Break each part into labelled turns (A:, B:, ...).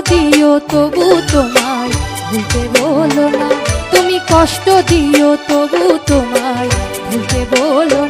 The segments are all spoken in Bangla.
A: দিও তবু তোমায় ভুলতে বলো না। তুমি কষ্ট দিও তবু তোমায় ভুলতে বলো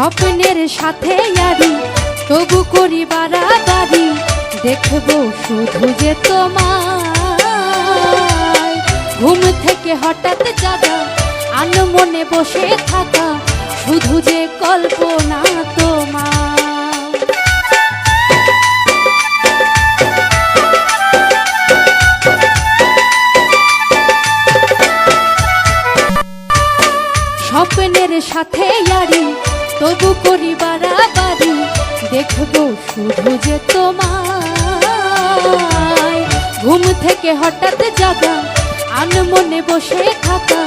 A: স্বপ্নের সাথে আরি, তবু করি বাড়াবাড়ি দেখব শুধু যে তোমার ঘুম থেকে হঠাৎ জাগা আন মনে বসে থাকা, শুধু যে কল্পনা তবু করি বাড়াবাড়ি দেখব শুধু যে তোমায়। ঘুম থেকে হঠাৎ জাগা আন মনে বসে থাকা,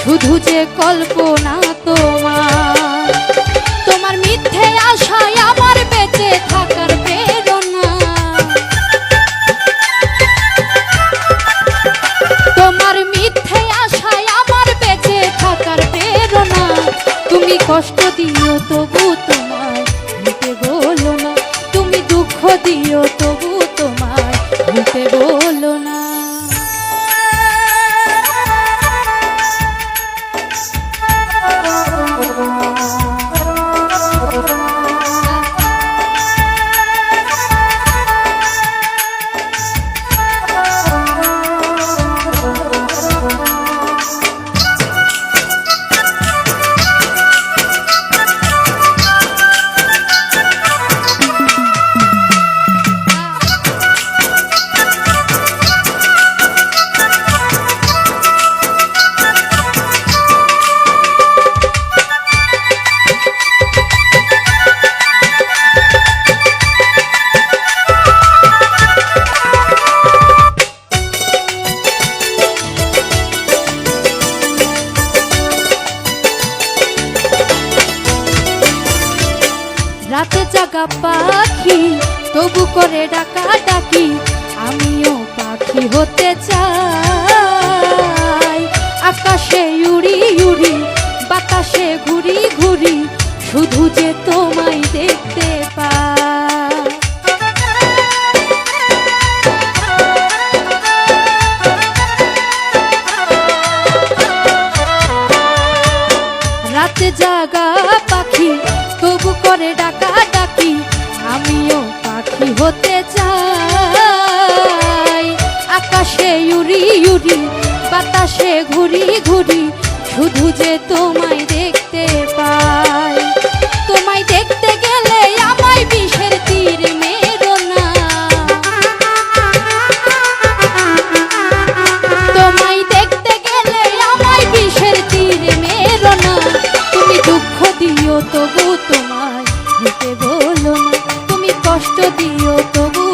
A: শুধু যে কল্পনা তোমার। দিও তবু তোমায় ভুলতে বলো না। তুমি দুঃখ দিও তবু রাতে জাগা পাখি, তবু করে ডাকা ডাকি, আমিও পাখি হতে চাই। আকাশে উড়ি উড়ি, বাতাসে ঘুরি ঘুরি, শুধু যে তোমায় দেখতে পাই। রাতে জাগা পাখি, তবু করে পাখি হতে চাই? আকাশে উড়ি উড়ি বাতাসে ঘুরি ঘুরি শুধু যে তোমায় কষ্ট দিও তবু